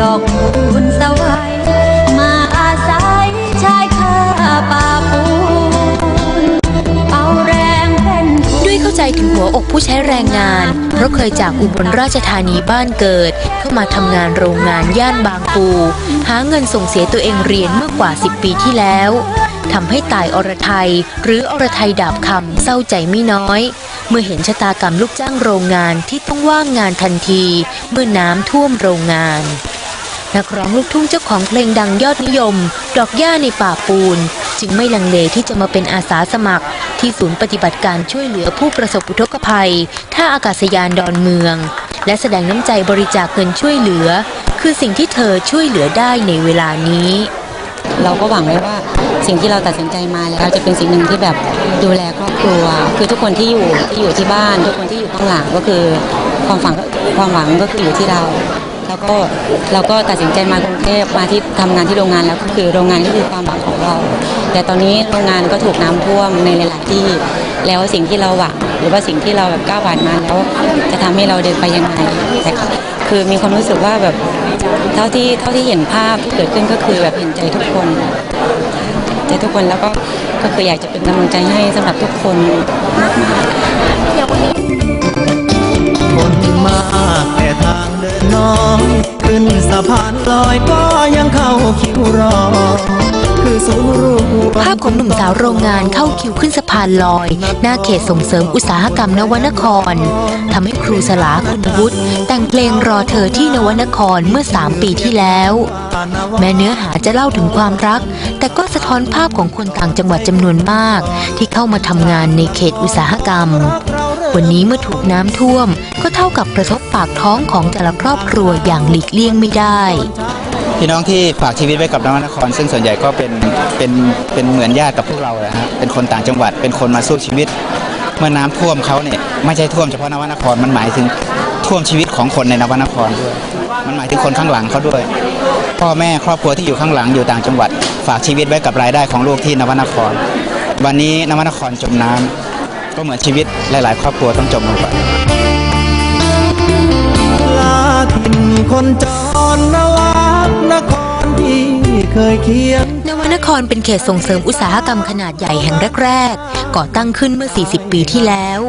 ดอกคูณสวายมาอาศัยชายคาป่าปูนเอาแรงเป็นทุนด้วยเข้าใจถึงหัวอกผู้ใช้แรงงาน เพราะเคยจากอุบลราชธานีบ้านเกิด เข้ามาทำงานโรงงานย่านบางปู หาเงินส่งเสียตัวเองเรียนเมื่อกว่า 10 ปีที่แล้วทำให้ตายอรไทย หรืออรไทยดาบคำเศร้าใจไม่น้อย เมื่อเห็นชะตากรรมลูกจ้างโรงงานที่ต้องว่างงานทันที เมื่อน้ำท่วมโรงงาน นักร้องลูกทุ่งเจ้าของเพลงดังยอดนิยม ดอกหญ้าในป่าปูน จึงไม่ลังเลที่จะมาเป็นอาสาสมัคร ที่ศูนย์ปฏิบัติการช่วยเหลือผู้ประสบอุทกภัย ท่าอากาศยานดอนเมือง และแสดงน้ำใจบริจาคเงินช่วยเหลือ คือสิ่งที่เธอช่วยเหลือได้ในเวลานี้ เราก็หวังไว้ว่าสิ่งที่เราตัดสินใจมาแล้วจะเป็นสิ่งหนึ่งที่แบบดูแลครอบครัว คือทุกคนที่อยู่ที่อยู่ที่บ้าน ทุกคนที่อยู่ข้างหลังก็คือความฝันความหวังก็คืออยู่ที่เราแล้วก็เราก็ตัดสินใจมากรุงเทพมาที่ทำงานที่โรงงานแล้วก็คือโรงงานก็คือความหวังของเรา แต่ตอนนี้โรงงานก็ถูกน้ำท่วมในหลาย ๆ ที่ แล้วสิ่งที่เราหวังหรือว่าสิ่งที่เราแบบก้าวผ่านมาแล้ว จะทำให้เราเดินไปยังไงแต่คือมีความรู้สึกว่าแบบ เท่าที่เท่าที่เห็นภาพที่เกิดขึ้นก็คือแบบเห็นใจทุกคนใจทุกคนแล้วก็ก็คืออยากจะเป็นกำลังใจให้สำหรับทุกคนคนมากแต่ทางเดินน้อง ขึ้นสะพานลอยก็ยังเข้าคิวรอ ภาพของหนุ่มสาวโรงงานเข้าคิวขึ้นสะพานลอย หน้าเขตส่งเสริมอุตสาหกรรมนวนครทำให้ครูสลาคุณวุฒิแต่งเพลงรอเธอที่นวนครเมื่อ 3 ปีที่แล้ว แม้เนื้อหาจะเล่าถึงความรัก แต่ก็สะท้อนภาพของคนต่างจังหวัดจำนวนมาก ที่เข้ามาทำงานในเขตอุตสาหกรรม วันนี้เมื่อถูกน้ำท่วม ก็เท่ากับกระทบปากท้องของแต่ละครอบครัวอย่างหลีกเลี่ยงไม่ได้ พี่น้องที่ฝากชีวิตไว้กับนวนคร ซึ่งส่วนใหญ่ก็เป็นเป็นเป็นเหมือนญาติกับพวกเราแหละฮะเป็นคนต่างจังหวัดเป็นคนมาสู้ชีวิต เมื่อน้ำท่วมเขาเนี่ยไม่ใช่ท่วมเฉพาะนวนครมันหมายถึงท่วมชีวิตของคนในนวนครด้วยมันหมายถึงคนข้างหลังเขาด้วย พ่อแม่ครอบครัวที่อยู่ข้างหลังอยู่ต่างจังหวัด ฝากชีวิตไว้กับรายได้ของลูกที่นวนคร วันนี้นวนครจมน้ำก็เหมือนชีวิตหลาย ๆ ครอบครัวต้องจมลงไปลาถิ่นคนจรนว ยเคียงนวนครเป็นเขตส่งเสริมอุตสาหกรรมขนาดใหญ่แห่งแรกๆ ก่อตั้งขึ้นเมื่อ 40 ปีที่แล้ว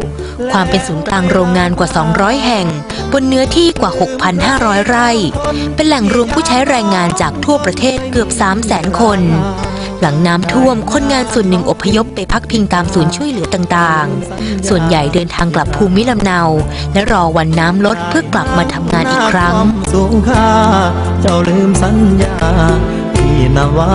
ความเป็นศูนย์กลางโรงงานกว่า 200 แห่ง บนเนื้อที่กว่า 6,500 ไร่ เป็นแหล่งรวมผู้ใช้แรงงานจากทั่วประเทศเกือบ 300,000 คน หลังน้ำท่วมคนงานส่วนหนึ่งอพยพไปพักพิงตามศูนย์ช่วยเหลือต่างๆ ส่วนใหญ่เดินทางกลับภูมิลำเนา และรอวันน้ำลดเพื่อกลับมาทำงานอีกครั้งสูงค่าเจ้าลืมสัญญา எனவா